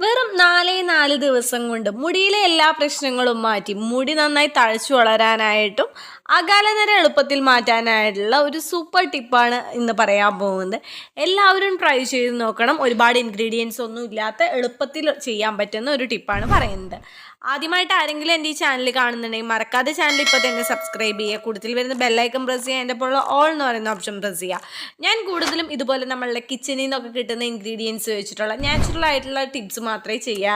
Little നാലേ നാല് ദിവസം കൊണ്ട് മുടിയിലെ എല്ലാ പ്രശ്നങ്ങളും മാറ്റി മുടി നന്നായി തഴച്ചു വളരാനായിട്ടും അകാലനര എളുപ്പത്തിൽ മാറ്റാനായിട്ടുള്ള ഒരു സൂപ്പർ ടിപ്പാണ് ഇന്ന് പറയാൻ പോകുന്നത്. എല്ലാവരും ട്രൈ ചെയ്ത് നോക്കണം. ഒരുപാട് ഇൻഗ്രീഡിയൻസ് ഒന്നും ഇല്ലാത്ത എളുപ്പത്തിൽ ചെയ്യാൻ പറ്റുന്ന ഒരു ടിപ്പാണ് പറയുന്നത്. ആദ്യമായിട്ട് ആരെങ്കിലും എന്റെ ഈ ചാനൽ കാണുന്നുണ്ടെങ്കിൽ മറക്കാതെ ചാനൽ ഇപ്പോൾ തന്നെ സബ്സ്ക്രൈബ് ചെയ്യുക. കൂടുതൽ വരുന്ന ബെല്ലൈക്കൺ പ്രസ് ചെയ്യുക. എന്റെ പോലുള്ള ഓൾ എന്ന് പറയുന്ന ഓപ്ഷൻ പ്രസ് ചെയ്യുക. ഞാൻ കൂടുതലും ഇതുപോലെ നമ്മളുടെ കിച്ചണിൽ നിന്നൊക്കെ കിട്ടുന്ന ഇൻഗ്രീഡിയൻസ് വെച്ചിട്ടുള്ള നാച്ചുറൽ ആയിട്ടുള്ള ടിപ്സ് മാത്രമേ ചെയ്യാറുള്ളൂ.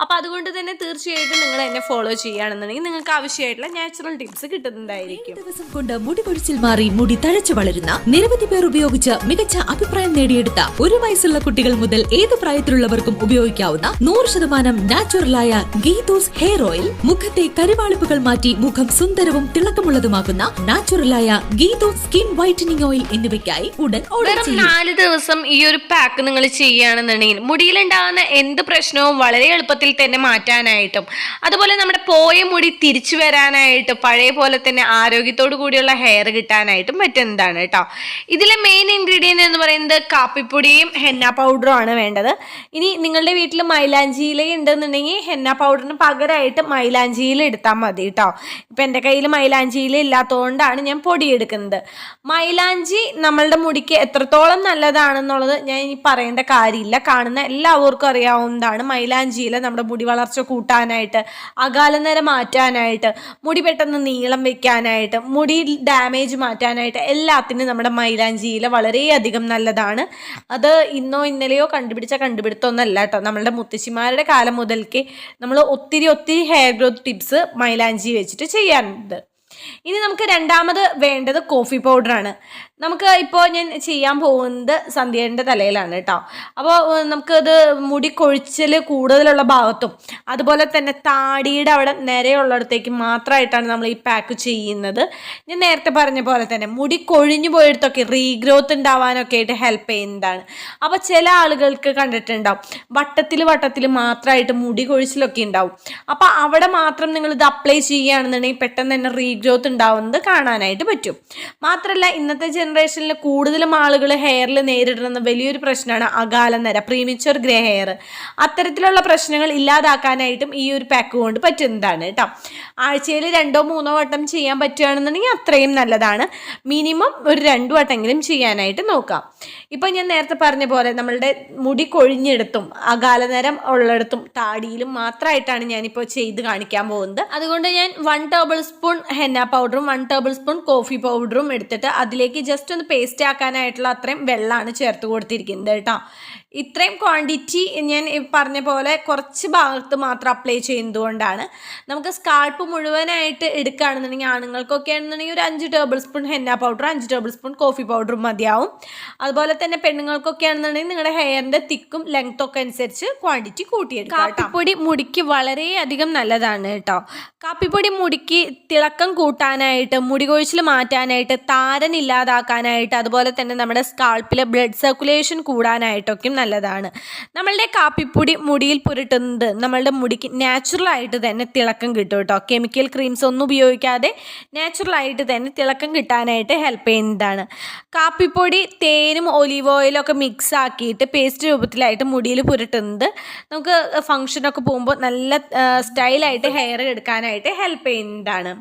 അപ്പോൾ അതുകൊണ്ട് തന്നെ തീർച്ചയായിട്ടും നിങ്ങൾ എന്നെ ഫോളോ ചെയ്യുകയാണെന്നുണ്ടെങ്കിൽ നിങ്ങൾക്ക് ആവശ്യമായിട്ടുള്ള നാച്ചുറൽ ടിപ്സ് കിട്ടുന്നതായിരിക്കും ദിവസം കൊണ്ട് മുടി പൊഴിച്ചിൽ മാറി മുടി തഴച്ചു വളരുന്ന നിരവധി പേർ ഉപയോഗിച്ച് മികച്ച അഭിപ്രായം നേടിയെടുത്ത ഒരു വയസ്സുള്ള കുട്ടികൾ മുതൽ ഏത് പ്രായത്തിലുള്ളവർക്കും ഉപയോഗിക്കാവുന്ന നൂറ് ശതമാനം നാച്ചുറലായ ഗീതോസ് ഹെയർ ഓയിൽ മുഖത്തെ കരുവാളിപ്പുകൾ മാറ്റി മുഖം സുന്ദരവും തിളക്കമുള്ളതുമാക്കുന്ന നാച്ചുറലായ ഗീതോസ് സ്കിൻ വൈറ്റനിങ് ഓയിൽ എന്നിവയ്ക്കായി ഉടൻ ഓർഡർ നാല് ദിവസം ഈ ഒരു പാക്ക് നിങ്ങൾ ചെയ്യുകയാണെന്നുണ്ടെങ്കിൽ മുടിയിലുണ്ടാകുന്ന എന്ത് പ്രശ്നവും വളരെ എളുപ്പത്തിൽ തന്നെ മാറ്റാനായിട്ടും. അതുപോലെ നമ്മുടെ പോയ മുടി തിരിച്ചു വരാനായിട്ട് പഴയ പോലെ തന്നെ ആരോഗ്യത്തോടു കൂടിയുള്ള ഹെയർ കിട്ടാനായിട്ടും പറ്റുന്നതാണ് കേട്ടോ. ഇതിലെ മെയിൻ ഇൻഗ്രീഡിയന്റ് എന്ന് പറയുന്നത് കാപ്പിപ്പൊടിയും ഹെന്ന പൗഡറും ആണ് വേണ്ടത്. ഇനി നിങ്ങളുടെ വീട്ടിൽ മൈലാഞ്ചി ഇല ഉണ്ടെന്നുണ്ടെങ്കിൽ ഹെന്ന പൗഡറിന് പകരമായിട്ട് മൈലാഞ്ചി ഇല എടുത്താൽ മതി കേട്ടോ. ഇപ്പം എന്റെ കയ്യിൽ മൈലാഞ്ചി ഇല ഇല്ലാത്തതുകൊണ്ടാണ് ഞാൻ പൊടി എടുക്കുന്നത് മൈലാഞ്ചി നമ്മളുടെ മുടിക്ക് എത്രത്തോളം നല്ലതാണെന്നുള്ളത് ഞാൻ ഇനി പറയേണ്ട കാര്യമില്ല. കാണുന്ന എല്ലാവർക്കും അറിയാവുന്നതാണ് മൈലാഞ്ചിയില നമ്മുടെ മുടി വളർച്ച കൂട്ടാനായിട്ട് അകാലനര മാറ്റാനായിട്ട് മുടി പെട്ടെന്ന് നീളം വെക്കാനായിട്ട് മുടി ഡാമേജ് മാറ്റാനായിട്ട് എല്ലാത്തിനും നമ്മുടെ മൈലാഞ്ചിയില വളരെയധികം നല്ലതാണ്. അത് ഇന്നോ ഇന്നലെയോ കണ്ടുപിടിച്ച കണ്ടുപിടുത്തമൊന്നല്ല കേട്ടോ. നമ്മളുടെ മുത്തശ്ശിമാരുടെ കാലം മുതൽക്കേ നമ്മൾ ഒത്തിരി ഒത്തിരി ഹെയർ ഗ്രോത്ത് ടിപ്സ് മൈലാഞ്ചി വെച്ചിട്ട് ചെയ്യാറുണ്ട്. ഇനി നമുക്ക് രണ്ടാമത് വേണ്ടത് കോഫി പൗഡറാണ് നമുക്ക് ഇപ്പോൾ ഞാൻ ചെയ്യാൻ പോകുന്നത് സന്ധ്യേന്റെ തലയിലാണ് കേട്ടോ. അപ്പോൾ നമുക്കത് മുടി കൊഴിച്ചിൽ കൂടുതലുള്ള ഭാഗത്തും അതുപോലെ തന്നെ താടിയുടെ അവിടെ നിരയുള്ളിടത്തേക്ക് മാത്രമായിട്ടാണ് നമ്മൾ ഈ പാക്ക് ചെയ്യുന്നത്. ഞാൻ നേരത്തെ പറഞ്ഞ പോലെ തന്നെ മുടി കൊഴിഞ്ഞു പോയിടത്തൊക്കെ റീഗ്രോത്ത് ഉണ്ടാവാനൊക്കെ ആയിട്ട് ഹെൽപ്പ് ചെയ്യുന്നതാണ്. അപ്പോൾ ചില ആളുകൾക്ക് കണ്ടിട്ടുണ്ടാവും വട്ടത്തിൽ വട്ടത്തിൽ മാത്രമായിട്ട് മുടി കൊഴിച്ചിലൊക്കെ ഉണ്ടാവും. അപ്പോൾ അവിടെ മാത്രം നിങ്ങൾ ഇത് അപ്ലൈ ചെയ്യുകയാണെന്നുണ്ടെങ്കിൽ പെട്ടെന്ന് തന്നെ റീഗ്രോത്ത് ഉണ്ടാവുന്നത് കാണാനായിട്ട് പറ്റും. മാത്രമല്ല ഇന്നത്തെ ജനറേഷനിൽ കൂടുതലും ആളുകൾ ഹെയറിൽ നേരിടുന്ന വലിയൊരു പ്രശ്നമാണ് അകാലനര പ്രീമിച്ചർ ഗ്രേ ഹെയർ അത്തരത്തിലുള്ള പ്രശ്നങ്ങൾ ഇല്ലാതാക്കാനായിട്ടും ഈ ഒരു പാക്ക് കൊണ്ട് പറ്റുന്നതാണ് കേട്ടോ ആഴ്ചയിൽ രണ്ടോ മൂന്നോ വട്ടം ചെയ്യാൻ പറ്റുകയാണെന്നുണ്ടെങ്കിൽ അത്രയും നല്ലതാണ്. മിനിമം ഒരു രണ്ടു വട്ടമെങ്കിലും ചെയ്യാനായിട്ട് നോക്കാം. ഇപ്പം ഞാൻ നേരത്തെ പറഞ്ഞ പോലെ നമ്മളുടെ മുടി കൊഴിഞ്ഞെടുത്തും അകാലനരം ഉള്ളിടത്തും താടിയിലും മാത്രമായിട്ടാണ് ഞാനിപ്പോൾ ചെയ്ത് കാണിക്കാൻ പോകുന്നത്. അതുകൊണ്ട് ഞാൻ വൺ ടേബിൾ സ്പൂൺ ഹെന്ന പൗഡറും വൺ ടേബിൾ സ്പൂൺ കോഫി പൗഡറും എടുത്തിട്ട് അതിലേക്ക് ജസ്റ്റ് ഒന്ന് പേസ്റ്റ് ആക്കാനായിട്ടുള്ള അത്രയും വെള്ളമാണ് ചേർത്ത് കൊടുത്തിരിക്കുന്നത് കേട്ടോ. ഇത്രയും ക്വാണ്ടിറ്റി ഞാൻ പറഞ്ഞ പോലെ കുറച്ച് ഭാഗത്ത് മാത്രം അപ്ലൈ ചെയ്യുന്നതുകൊണ്ടാണ്. നമുക്ക് സ്കാൾപ്പ് മുഴുവനായിട്ട് എടുക്കുകയാണെന്നുണ്ടെങ്കിൽ ആണുങ്ങൾക്കൊക്കെ ആണെന്നുണ്ടെങ്കിൽ ഒരു അഞ്ച് ടേബിൾ സ്പൂൺ ഹെന്ന പൗഡർ അഞ്ച് ടേബിൾ സ്പൂൺ കോഫി പൗഡറും മതിയാവും. അതുപോലെ തന്നെ പെണ്ണുങ്ങൾക്കൊക്കെ ആണെന്നുണ്ടെങ്കിൽ നിങ്ങളുടെ ഹെയറിന്റെ തിക്കും ലെങ്ത്തും ഒക്കെ അനുസരിച്ച് ക്വാണ്ടിറ്റി കൂട്ടിയെടുക്കാം കാപ്പിപ്പൊടി മുടിക്ക് വളരെയധികം നല്ലതാണ് കേട്ടോ. കാപ്പിപ്പൊടി മുടിക്ക് തിളക്കം കൂട്ടാനായിട്ട് മുടി കൊഴിച്ചിൽ മാറ്റാനായിട്ട് താരൻ ഇല്ലാതാക്കാനായിട്ട് അതുപോലെ തന്നെ നമ്മുടെ സ്കാൾപ്പിലെ ബ്ലഡ് സർക്കുലേഷൻ കൂടാനായിട്ടൊക്കെ നല്ലതാണ്. നമ്മളുടെ കാപ്പിപ്പൊടി മുടിയിൽ പുരട്ടുന്നത് നമ്മളുടെ മുടിക്ക് നാച്ചുറലായിട്ട് തന്നെ തിളക്കം കിട്ടും കേട്ടോ. കെമിക്കൽ ക്രീംസ് ഒന്നും ഉപയോഗിക്കാതെ നാച്ചുറലായിട്ട് തന്നെ തിളക്കം കിട്ടാനായിട്ട് ഹെൽപ്പ് ചെയ്യുന്നതാണ്. കാപ്പിപ്പൊടി തേനും ഒലീവ് ഓയിലും ഒക്കെ മിക്സ് ആക്കിയിട്ട് പേസ്റ്റ് രൂപത്തിലായിട്ട് മുടിയിൽ പുരട്ടുന്നത് നമുക്ക് ഫംഗ്ഷനൊക്കെ പോകുമ്പോൾ നല്ല സ്റ്റൈലായിട്ട് ഹെയർ എടുക്കാനായിട്ട് ഹെൽപ്പ് ചെയ്യുന്നതാണ്.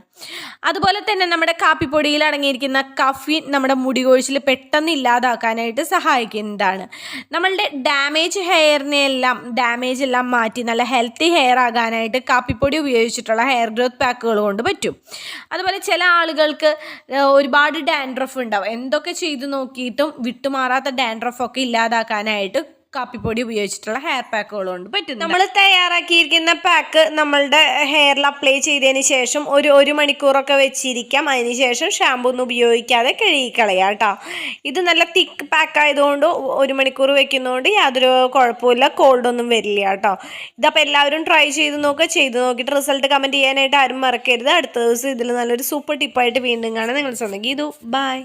അതുപോലെ തന്നെ നമ്മുടെ കാപ്പിപ്പൊടിയിൽ അടങ്ങിയിരിക്കുന്ന കഫീൻ നമ്മുടെ മുടി കൊഴിച്ചിൽ പെട്ടെന്ന് ഇല്ലാതാക്കാനായിട്ട് സഹായിക്കുന്നതാണ്. നമ്മളുടെ ഡാമേജ് ഹെയറിനെ എല്ലാം ഡാമേജ് എല്ലാം മാറ്റി നല്ല ഹെൽത്തി ഹെയർ ആകാനായിട്ട് കാപ്പിപ്പൊടി ഉപയോഗിച്ചിട്ടുള്ള ഹെയർ ഗ്രോത്ത് പാക്കുകൾ കൊണ്ട് പറ്റും. അതുപോലെ ചില ആളുകൾക്ക് ഒരുപാട് ഡാൻഡ്രഫ് ഉണ്ടാവും. എന്തൊക്കെ ചെയ്തു നോക്കിയിട്ടും വിട്ടുമാറാത്ത ഡാൻഡ്രഫ് ഒക്കെ ഇല്ലാതാക്കാനായിട്ട് കാപ്പിപ്പൊടി ഉപയോഗിച്ചിട്ടുള്ള ഹെയർ പാക്കുകൾ കൊണ്ട് പറ്റും നമ്മൾ തയ്യാറാക്കിയിരിക്കുന്ന പാക്ക് നമ്മളുടെ ഹെയറിൽ അപ്ലൈ ചെയ്തതിന് ശേഷം ഒരു ഒരു മണിക്കൂറൊക്കെ വെച്ചിരിക്കാം. അതിന് ശേഷം ഷാമ്പൂ ഒന്നും ഉപയോഗിക്കാതെ കഴുകിക്കളയാം കേട്ടോ. ഇത് നല്ല തിക്ക് പാക്ക് ആയതുകൊണ്ട് ഒരു മണിക്കൂർ വെക്കുന്നതുകൊണ്ട് യാതൊരു കുഴപ്പമില്ല കോൾഡൊന്നും വരില്ല കേട്ടോ. ഇതപ്പോൾ എല്ലാവരും ട്രൈ ചെയ്ത് നോക്കുക ചെയ്ത് നോക്കിയിട്ട് റിസൾട്ട് കമന്റ് ചെയ്യാനായിട്ട് ആരും മറക്കരുത്. അടുത്ത ദിവസം ഇതിൽ നല്ലൊരു സൂപ്പർ ടിപ്പായിട്ട് വീണ്ടും കാണാം. നിങ്ങൾ സ്വന്തം ഗീതു ബൈ